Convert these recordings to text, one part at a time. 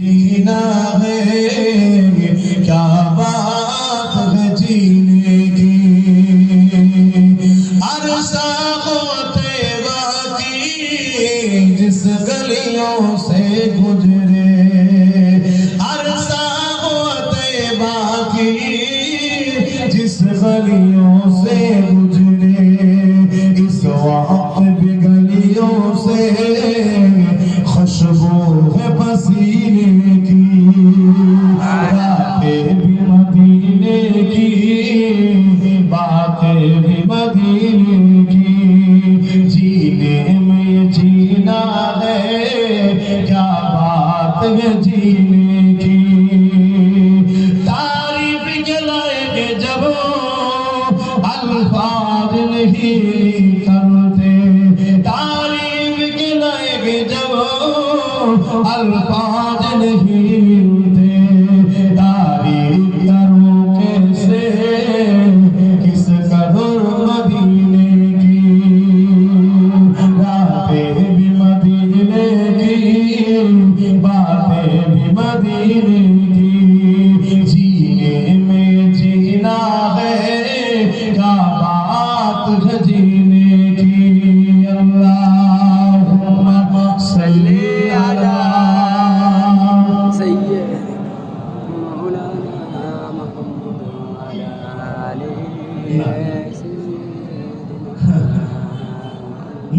जीना है। क्या बात है जीने की? अरसा होते बाकी जिस गलियों से गुजरे बातें में है क्या बात की? तारीफ करते। तारीफ के जब अल्फाज नहीं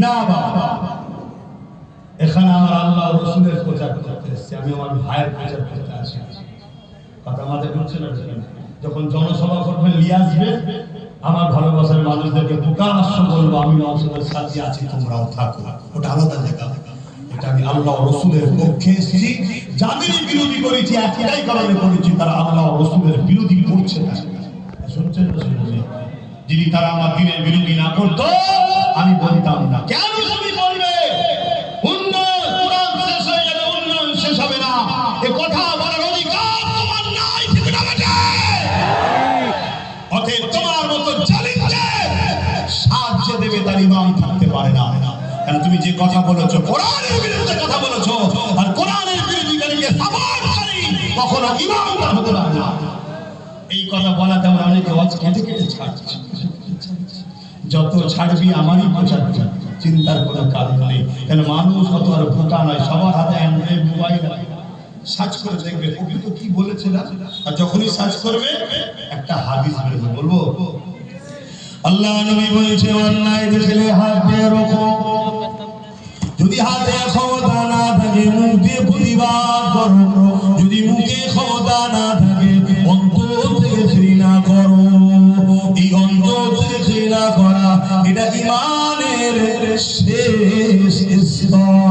না, বাবা। এখানে আমার আল্লাহ রসুলের প্রচার করতে আমি আমার ভাইয়ের প্রচার করতে জনসভা করবেন নিয়ে আসবে। আমার ভালোবাসার মানুষদেরকে প্রকাশ্য বলব আমি রসুলের সাথে আছি, তোমরাও থাকো। ওটা আলাদা জায়গা। আমি তারা আমার দিনের বিরোধী না করতো, আমি বলতাম না। কেন তুমি যে কথা বলেছ, কোরআনের বিরুদ্ধে কথা বলেছ, আর কোরআনের বিরোধীকারীকে সাপোর্টকারী কখনো ইমাম হতে পারে না। এই কথা বলাতে আমরা অনেকে অজ কেটে কেটে ছাড়ছি। যত ছাড়বি, আমারই প্রচার চিন্তার কোনো কারণ নেই। কেন মানুষ অত আর ভোটা নয়, সবার হাতে অ্যান্ড্রয়েড মোবাইল সার্চ করে দেখবে কবি তো কি বলেছে না? আর যখনই সার্চ করবে, একটা হাদিস বেরোবে বলব আল্লাহ নবী বলেছে, অন্যায় দেখলে হাত দিয়ে রোখো যদি হাতে ক্ষমতা না থাকে, মুখ দিয়ে প্রতিবাদ করো। যদি মুখে ক্ষমতা না থাকে, অন্তর থেকে ঘৃণা করো। এই অন্তর থেকে ঘৃণা করা, এটা ইমানের শেষ স্তর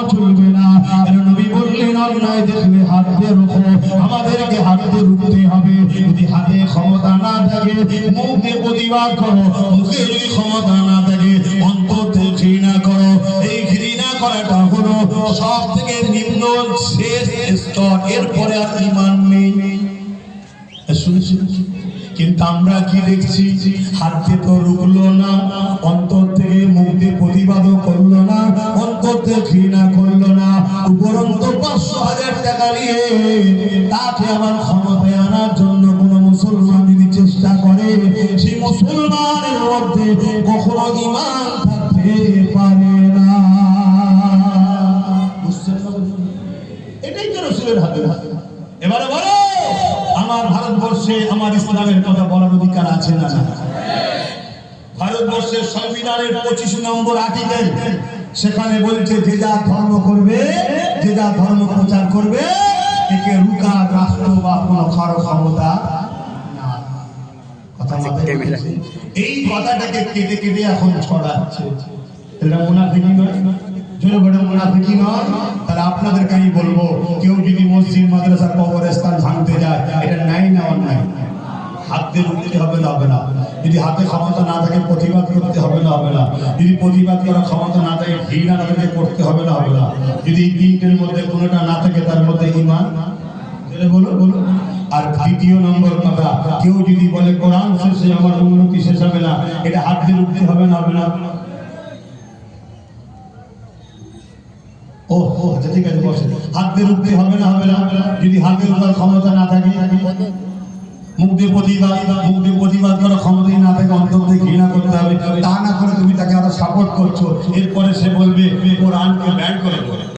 হাতে ক্ষমতা না থাকে, মুখে প্রতিবাদ করো, মুখে যদি ক্ষমতা না থাকে ঘৃণা করো। এই ঘৃণা করাটা হলো সব থেকে নিম্ন শেষ স্তর। এরপরে আর ইমান নেই। কিন্তু আমরা কি দেখছি? হাতে তো রুকলো না, অন্তর থেকে মুখ প্রতিবাদও করল না, অন্তর থেকে ঘৃণা করল উপরন্ত পাঁচশো হাজার টাকা নিয়ে তাকে আমার ক্ষমতায় আনার জন্য কোনো মুসলমান যদি চেষ্টা করে, সেই মুসলমানের মধ্যে কখনো ইমান থাকতে পারে? এটাই তো রসুলের হাতে। এবারে আমার ভারতবর্ষে আমার ইসলামের কথা বলার অধিকার আছে না ভারতবর্ষের সংবিধানের পঁচিশ নম্বর আর্টিকেল সেখানে বলছে যে যা ধর্ম করবে যে যা ধর্ম প্রচার করবে একে রুকার রাষ্ট্র বা কোনো কারও ক্ষমতা। এই কথাটাকে কেটে কেটে এখন ছড়াচ্ছে। এটা মুনাফিকি নয়। জোরে বড় মুনাফিকি নয়। তাহলে আপনাদেরকে আমি বলব কেউ যদি মসজিদ মাদ্রাসা কবরস্থান ভাঙতে যায় এটা নাই না অন্যায়? হাত দিয়ে রুখতে হবে না হবে না। যদি হাতে ক্ষমতা না থাকে, প্রতিবাদ করতে হবে না হবে না। যদি প্রতিবাদ করার ক্ষমতা না থাকে, ঘৃণা তাদেরকে করতে হবে না হবে না। যদি তিনটের মধ্যে কোনোটা না থাকে, তার মধ্যে ইমান বলো বলো। আর দ্বিতীয় নম্বর কথা, কেউ যদি বলে, কোরআন শেষে আমার উন্নতি শেষ হবে না, এটা হাত দিয়ে রুখতে হবে না হবে না? ও ও আচ্ছা ঠিক আছে বসে হাত দিয়ে রুখতে হবে না হবে না। যদি হাতের উপর ক্ষমতা না থাকে মুখ দিয়ে প্রতিবাদ মুখ দিয়ে প্রতিবাদ করার ক্ষমতাই না থাকে, অন্তর থেকে ঘৃণা করতে হবে। তা না করে তুমি তাকে আরও সাপোর্ট করছ। এরপরে সে বলবে, কোরআনকে ব্যান করে